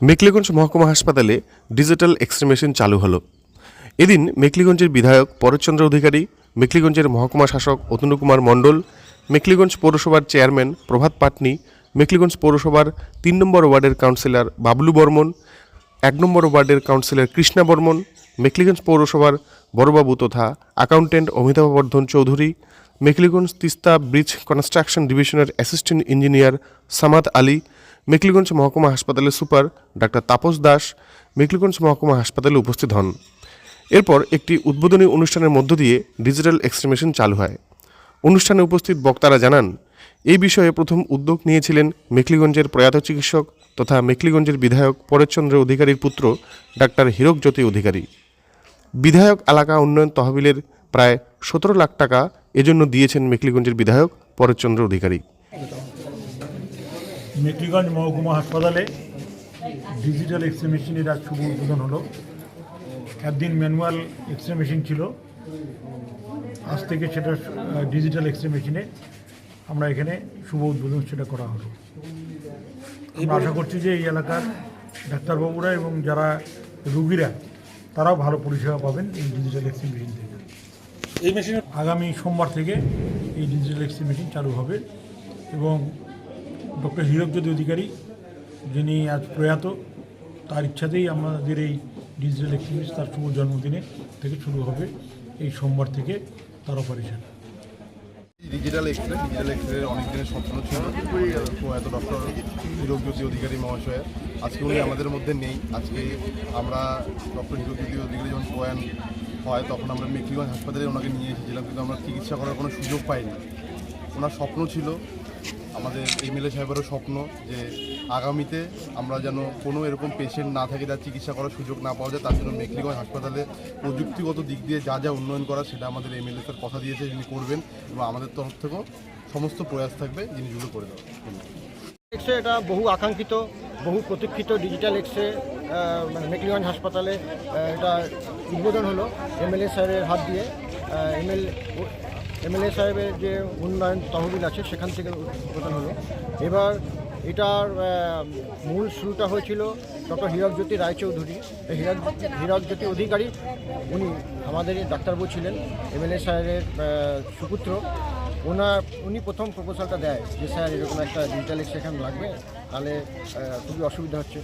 মেকলিগঞ্জ মহকুমা হাসপাতালে digital X ray machine চালু হলো। এদিন মেকলিগঞ্জের বিধায়ক পরচন্দ্র অধিকারী, মেকলিগঞ্জের মহকুমা শাসক অতনু কুমার মণ্ডল, মেকলিগঞ্জ পৌরসভার চেয়ারম্যান প্রভাত পাটনি, মেকলিগঞ্জ পৌরসভার তিন নম্বর ওয়ার্ডের কাউন্সিলর বাবলু বর্মন, এক নম্বর ওয়ার্ডের কাউন্সিলর কৃষ্ণা বর্মন, মেকলিগঞ্জ পৌরসভার বড়বাবু তথা accountant Amitabh Bardhan Chowdhury, Mekliganj Teesta bridge construction ডিভিশনের অ্যাসিস্ট্যান্ট ইঞ্জিনিয়ার সামাদ আলী মেকলিগঞ্জ মহকুমা হাসপাতালের সুপার ডাক্তার তাপস দাস মেকলিগঞ্জ মহকুমা হাসপাতালে উপস্থিত হন। এরপর একটি উদ্বোধনী অনুষ্ঠানের মধ্য দিয়ে ডিজিটাল এক্সট্রিমেশন চালু হয়। অনুষ্ঠানে উপস্থিত বক্তারা জানান, এই বিষয়ে প্রথম উদ্যোগ নিয়েছিলেন মেকলিগঞ্জের প্রয়াত চিকিৎসক তথা মেকলিগঞ্জের বিধায়ক পরেশচন্দ্র অধিকারীর পুত্র ডাক্তার হীরক জ্যোতি অধিকারী। বিধায়ক এলাকা উন্নয়ন তহবিলের প্রায় সতেরো লাখ টাকা এজন্য দিয়েছেন মেকলিগঞ্জের বিধায়ক পরেশচন্দ্র অধিকারী। মেকলিগঞ্জ মহকুমা হাসপাতালে ডিজিটাল এক্সরে মেশিনের আজ শুভ উদ্বোধন হলো। একদিন ম্যানুয়াল এক্সরে মেশিন ছিল। আজ থেকে সেটা ডিজিটাল এক্সরে মেশিনে আমরা এখানে শুভ উদ্বোধন সেটা করা হলো। আমরা আশা করছি যে এই এলাকার ডাক্তারবাবুরা এবং যারা রুগীরা তারাও ভালো পরিষেবা পাবেন এই ডিজিটাল এক্সরে মেশিন থেকে। এই মেশিনে আগামী সোমবার থেকে এই ডিজিটাল এক্সরে মেশিন চালু হবে এবং ডক্টর হীরকজ্যোতি অধিকারী, যিনি আজ প্রয়াত, তার ইচ্ছাতেই আমাদের এই ডিজিটাল এক্সরে তার শুভ জন্মদিনে থেকে শুরু হবে এই সোমবার থেকে তার operation. Digital x-ray digital x-ray অনেক দিনের স্বপ্ন ছিল। প্রয়াত ডক্টর হিরোজ্যোতি অধিকারী মহাশয়ের। আজকে উনি আমাদের মধ্যে নেই। আজকে আমরা ডক্টর হিরোজ্যোতি অধিকারী যখন প্রয়াণ হয়, তখন আমরা মেকলিগঞ্জ হাসপাতালে ওনাকে নিয়ে এসেছিলাম, কিন্তু আমরা চিকিৎসা করার কোনো সুযোগ পাইনি। ওনার স্বপ্ন ছিল আমাদের এমএলএ সাহেবেরও স্বপ্ন যে আগামীতে আমরা যেন কোনো এরকম পেশেন্ট না থাকে যার চিকিৎসা করার সুযোগ না পাওয়া যায়, তার জন্য মেকলিগঞ্জ হাসপাতালে প্রযুক্তিগত দিক দিয়ে যা যা উন্নয়ন করা সেটা আমাদের এমএলএ স্যার কথা দিয়েছে, যিনি করবেন এবং আমাদের তরফ থেকেও সমস্ত প্রয়াস থাকবে জিনিসগুলো করে দেওয়া এক্সরে এটা বহু আকাঙ্ক্ষিত, বহু প্রতীক্ষিত ডিজিটাল এক্সরে মানে মেকলিগঞ্জ হাসপাতালে এটা উদ্বোধন হলো এমএলএ স্যারের হাত দিয়ে। এমএল এমএলএ সাহেবের যে উন্নয়ন তহবিল আছে, সেখান থেকে উদ্বোধন হলো। এবার এটার মূল শুরুটা হয়েছিল ডক্টর হীরকজ্যোতি রায়চৌধুরী। হীরক হীরকজ্যোতি অধিকারী, উনি আমাদের ডাক্তারবাবু ছিলেন। এমএলএ সাহেবের সুপুত্র। ওনার, উনি প্রথম প্রপোজালটা দেয় যে, স্যার, এরকম একটা ডিজিটাল এক্সেশন লাগবে, তাহলে খুবই অসুবিধা হচ্ছে।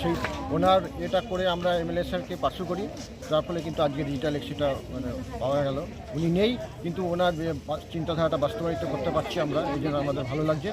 সেই, ওনার এটা করে আমরা এমএলএ স্যারকে পার্শ্ব করি, যার ফলে কিন্তু আজকে ডিজিটাল এক্সিটা মানে পাওয়া গেল। উনি নেই, কিন্তু ওনার চিন্তাধারাটা বাস্তবায়িত করতে পারছি আমরা, এই জন্য আমাদের ভালো লাগছে।